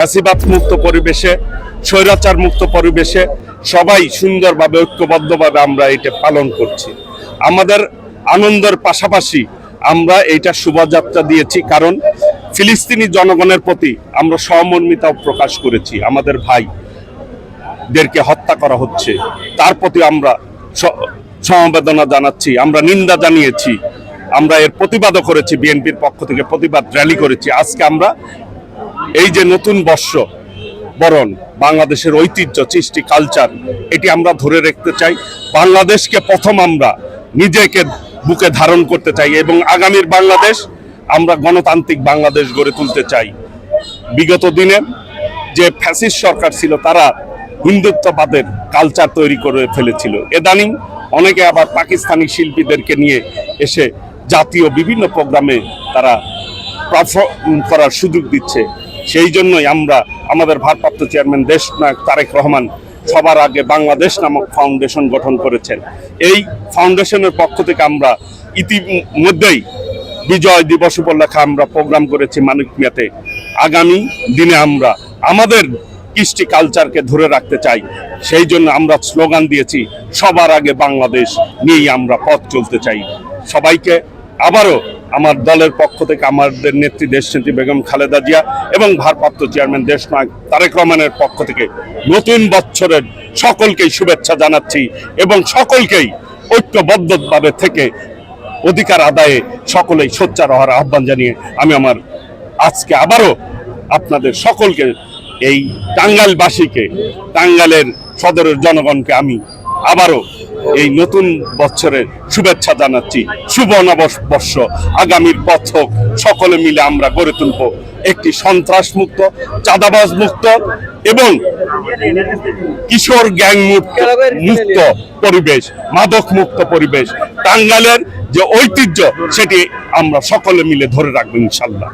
ফ্যাসিবাদ মুক্ত পরিবেশে স্বৈরাচার মুক্ত পরিবেশে সবাই সুন্দরভাবে, ঐক্যবদ্ধভাবে আমরা এটা পালন করছি। আমাদের আনন্দের পাশাপাশি আমরা এইটা শোভাযাত্রা দিয়েছি কারণ ফিলিস্তিনি জনগণের প্রতি আমরা সহমর্মিতা প্রকাশ করেছি। আমাদের ভাই দেরকে হত্যা করা হচ্ছে। তার প্রতি আমরা সমবেদনা জানাচ্ছি। আমরা নিন্দা জানিয়েছি। আমরা এর প্রতিবাদও করেছি। বিএনপির পক্ষ থেকে প্রতিবাদ র্যালি করেছি। আজকে আমরা এই যে নতুন বর্ষ, বরণ, বাংলাদেশের ঐতিহ্য, সৃষ্টি কালচার এটি আমরা ধরে রাখতে চাই। বাংলাদেশকে প্রথম আমরা নিজেকে বুকে ধারণ করতে চাই এবং আগামীর বাংলাদেশ আমরা গণতান্ত্রিক বাংলাদেশ গড়ে তুলতে চাই। বিগত দিনে যে ফ্যাসিস্ট সরকার ছিল, তারা হিন্দুত্ববাদের কালচার তৈরি করে ফেলেছিল। এদানিং অনেকে আবার পাকিস্তানি শিল্পীদেরকে নিয়ে এসে জাতীয় বিভিন্ন প্রোগ্রামে তারা পারফর্ম করার সুযোগ দিচ্ছে। সেই জন্যই আমরা আমাদের ভারপ্রাপ্ত চেয়ারম্যান দেশ তারেক রহমান সবার আগে বাংলাদেশ নামক ফাউন্ডেশন গঠন করেছেন। এই ফাউন্ডেশনের পক্ষ থেকে আমরা ইতিমধ্যেই বিজয় দিবস উপলক্ষে আমরা প্রোগ্রাম করেছি মানিক মিয়াতে। আগামী দিনে আমরা আমাদের কৃষ্টি কালচারকে ধরে রাখতে চাই। সেই জন্য আমরা স্লোগান দিয়েছি, সবার আগে বাংলাদেশ নিয়েই আমরা পথ চলতে চাই। সবাইকে আবারও আমার দলের পক্ষ থেকে আমাদের নেত্রী দেশনেত্রী বেগম খালেদা জিয়া এবং ভারপ্রাপ্ত চেয়ারম্যান দেশনায়ক তারেক রহমানের পক্ষ থেকে নতুন বছরের সকলকেই শুভেচ্ছা জানাচ্ছি এবং সকলকেই ঐক্যবদ্ধভাবে থেকে অধিকার আদায়ে সকলেই সোচ্চার হওয়ার আহ্বান জানিয়ে আমি আমার আজকে আবারও আপনাদের সকলকে এই টাঙ্গাইলবাসীকে, টাঙ্গাইলের সদরের জনগণকে আমি আবারও এই নতুন বছরের শুভেচ্ছা জানাচ্ছি শুভ নববর্ষ। আগামীর পথ সকলে মিলে আমরা গড়ে তুলব একটি সন্ত্রাস মুক্ত চাঁদাবাজ মুক্ত এবং কিশোর গ্যাং মুক্ত মুক্ত পরিবেশ মাদক মুক্ত পরিবেশ। টাঙ্গালের যে ঐতিহ্য, সেটি আমরা সকলে মিলে ধরে রাখব ইনশাল্লাহ।